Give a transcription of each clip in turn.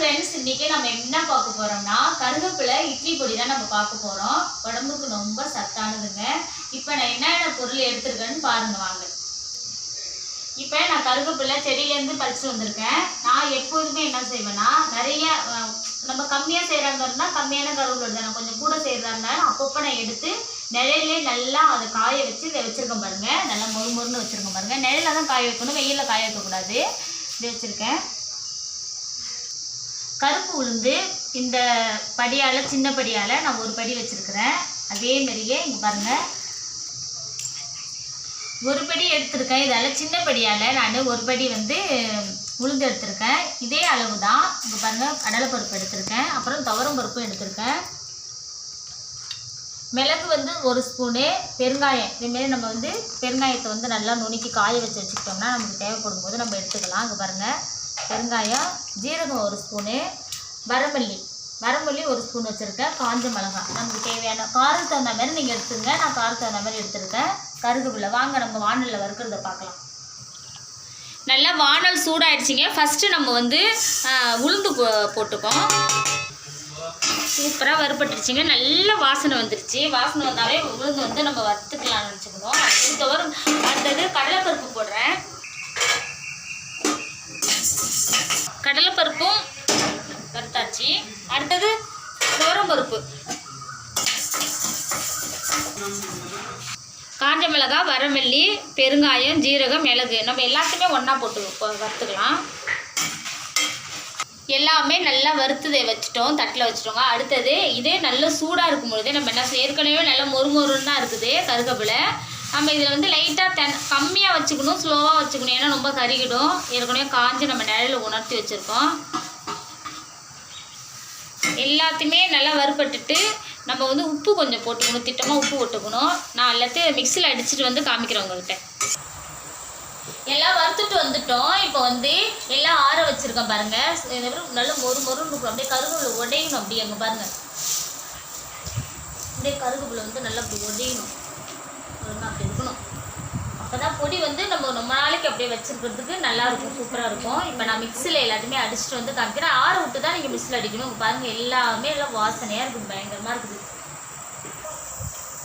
Friends இன்னைக்கு நம்ம என்ன பார்க்க போறோம்னா கருவேப்பிலை இட்லி பொடி தான் நம்ம பார்க்க போறோம். உடம்புக்கு ரொம்ப சத்தானதுங்க. இப்போ நான் என்னென்ன பொருள் எடுத்திருக்கேன்னு பாருங்க வாங்க. இப்போ நான் கருவேப்பிலை செடியிலேருந்து பறிச்சு வந்திருக்கேன். நான் எப்போதுமே என்ன செய்வேன்னா நிறைய நம்ம கம்மியாக செய்கிறாங்க இருந்தால் கம்மியான கருவேப்பிலை தான். கொஞ்சம் கூட செய்கிறதா இருந்தாலும் அப்பப்போ நான் எடுத்து நிழலே நல்லா அதை காய வச்சு இதை வச்சுருக்கேன் பாருங்க. நல்லா மொறு மொறுன்னு வச்சுருக்கேன் பாருங்க. நிழலில் தான் காய வைக்கணும் வெயிலில் காய வைக்கக்கூடாது இது வச்சுருக்கேன். கருப்பு உளுந்து இந்த படியால் சின்ன படியால் நான் ஒரு படி வச்சுருக்கிறேன். அதே மாதிரியே இங்கே பாருங்கள் ஒரு படி எடுத்திருக்கேன். இதால் சின்ன படியால் நான் ஒரு படி வந்து உளுந்து எடுத்திருக்கேன். இதே அளவு தான் இங்கே பாருங்கள் கடலைப்பருப்பு எடுத்திருக்கேன். அப்புறம் துவரம் பருப்பும் எடுத்திருக்கேன். மிளகு வந்து ஒரு ஸ்பூனு பெருங்காயம். இதுமாரி நம்ம வந்து பெருங்காயத்தை வந்து நல்லா நுணுக்கி காய வச்சு வச்சுக்கிட்டோம்னா நமக்கு தேவைப்படும் போது நம்ம எடுத்துக்கலாம். இங்கே பாருங்கள் பெருங்காயம் ஜீரகம் ஒரு ஸ்பூனு வரமல்லி. வரமல்லி ஒரு ஸ்பூன் வச்சுருக்கேன் காஞ்ச மிளகாய். நமக்கு தேவையான காரத்துக்கு தகுந்த மாதிரி நீங்கள் எடுத்துங்க நான் காரத்துக்கு தகுந்த மாதிரி எடுத்துருக்கேன். கருகுபில்லை வாங்க நம்ம வானலில் வறுக்கிறத பார்க்கலாம். நல்லா வானல் சூடாயிடுச்சிங்க. ஃபஸ்ட்டு நம்ம வந்து உளுந்து போ- போட்டுக்கோம். சூப்பராக வறுபட்டுருச்சுங்க. நல்ல வாசனை வந்துருச்சு. வாசனை வந்தாலே உளுந்து வந்து நம்ம வறுத்துக்கலாம்னு நினச்சிக்கணும். அடுத்த ஒரு அடுத்தது கடலைப்பருப்பு போடுறேன். பருப்பும் வறுத்தாச்சு அடுத்தது பருப்பு. காஞ்ச மிளகாய் வரமல்லி பெருங்காயம் ஜீரகம் மிளகு. நம்ம எல்லாத்தையுமே ஒன்றா போட்டு வறுத்துக்கலாம். எல்லாமே நல்லா வறுத்ததை வச்சுட்டோம் தட்டில் வச்சுட்டோங்க. அடுத்தது இதே நல்ல சூடாக இருக்கும் பொழுது நம்ம என்ன ஏற்கனவே நல்லா மொறு மொறுன்னு தான் இருக்குது கருகப்பில். நம்ம இதில் வந்து லைட்டாக தென் கம்மியாக வச்சுக்கணும் ஸ்லோவாக வச்சுக்கணும். ஏன்னா ரொம்ப கருகிடும். ஏற்கனவே காஞ்சி நம்ம நிழலில் உணர்த்தி வச்சுருக்கோம். எல்லாத்தையுமே நல்லா வறுபட்டுட்டு நம்ம வந்து உப்பு கொஞ்சம் போட்டுக்கணும். திட்டமாக உப்பு போட்டுக்கணும். நான் எல்லாத்தையும் மிக்சியில் அடிச்சுட்டு வந்து காமிக்கிறேன் உங்கள்கிட்ட. எல்லாம் வறுத்துட்டு வந்துட்டோம். இப்போ வந்து எல்லாம் ஆற வச்சுருக்கேன் பாருங்கள் நல்ல மொறு மொறுன்னு இருக்கும். அப்படியே கருகுள்ள உடையணும். அப்படியே அங்கே பாருங்கள் அப்படியே கருகுல வந்து நல்லா அப்படி உடையணும். அப்பதான் பொடி வந்து நம்ம ரொம்ப நாளைக்கு அப்படியே வச்சிருக்கிறதுக்கு நல்லா இருக்கும் சூப்பராக இருக்கும். இப்போ நான் மிக்சியில் எல்லாத்தையுமே அடிச்சுட்டு வந்து காமிக்கிறேன். ஆற விட்டு தான் நீங்கள் மிக்சியில் அடிக்கணும். இங்க பாருங்கள் எல்லாமே எல்லாம் வாசனையாக இருக்குது பயங்கரமாக இருக்குது.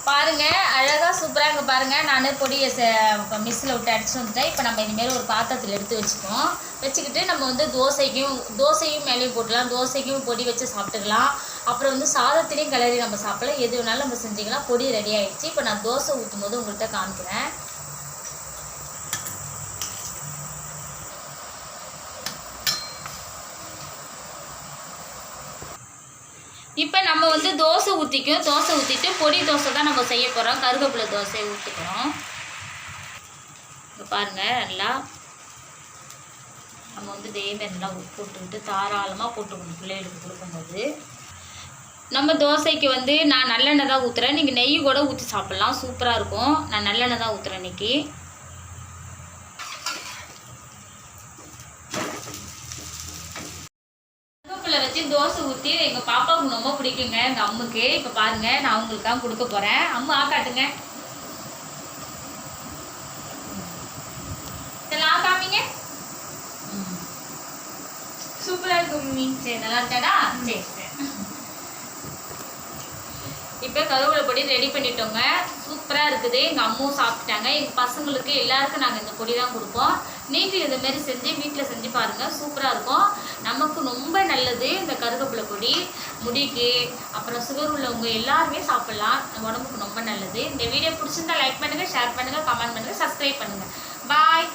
பாருங்க அழகாக சூப்பராக இங்கே பாருங்கள் நான் பொடியை இப்போ மிக்சியில் விட்டு அடிச்சு வந்துட்டேன். இப்போ நம்ம இனிமேல் ஒரு பாத்திரத்தில் எடுத்து வச்சுப்போம் வச்சுக்கிட்டு நம்ம வந்து தோசைக்கும் தோசையும் மேலேயும் போட்டுக்கலாம். தோசைக்கும் பொடி வச்சு சாப்பிட்டுக்கலாம். அப்புறம் வந்து சாதத்திலையும் கிளறி நம்ம சாப்பிடலாம். எது வேணாலும் நம்ம செஞ்சுக்கலாம். பொடி ரெடி ஆகிடுச்சு இப்போ நான் தோசை ஊற்றும் போது உங்கள்கிட்ட காமிக்கிறேன். இப்போ நம்ம வந்து தோசை ஊற்றிக்கும் தோசை ஊற்றிட்டு பொடி தோசை தான் நம்ம செய்ய போகிறோம் கருவேப்பிலை தோசை ஊற்றிக்கிறோம் இங்கே பாருங்கள் நல்லா நம்ம வந்து இதேமாரி நல்லா போட்டுக்கிட்டு தாராளமாக போட்டுக்கணும். பிள்ளைகளுக்கு கொடுக்கும்போது. நம்ம தோசைக்கு வந்து நான் நல்லெண்ணெய் தான் ஊற்றுறேன் நீங்கள் நெய் கூட ஊற்றி சாப்பிட்லாம். சூப்பராக இருக்கும். நான் நல்லெண்ணெய் தான் ஊற்றுறேன் இன்றைக்கி கருவேப்பிலை வச்சு தோசை ஊற்றி எங்கள் பாப்பாவுக்கு ரொம்ப பிடிக்குங்க. எங்கள் அம்முக்கு. இப்போ பாருங்க நான் உங்களுக்கு தான் கொடுக்க போகிறேன் அம்மு ஆக்காட்டுங்க. இதெல்லாம் ஆக்காமிங்க. சூப்பராக இருக்கும் மம்மி சரி நல்லா இருக்காடா? சரி சரி. இப்போ கருவேப்பிலை பொடி ரெடி பண்ணிட்டோங்க. சூப்பராக இருக்குது. எங்கள் அம்மாவும் சாப்பிட்டாங்க. எங்கள் பசங்களுக்கு எல்லாருக்கும் நாங்கள் இந்த பொடி தான் கொடுப்போம். நீங்களும் இதுமாரி மாதிரி செஞ்சு வீட்டில் செஞ்சு பாருங்கள் சூப்பராக இருக்கும். நமக்கு ரொம்ப நல்லது இந்த கருவேப்பிலை பொடி முடிக்கு அப்புறம் சுகர் உள்ளவங்க எல்லாருமே சாப்பிட்லாம். நம்ம உடம்புக்கு ரொம்ப நல்லது. இந்த வீடியோ பிடிச்சிருந்தா லைக் பண்ணுங்கள் ஷேர் பண்ணுங்கள் கமெண்ட் பண்ணுங்கள் சப்ஸ்கிரைப் பண்ணுங்கள் பாய்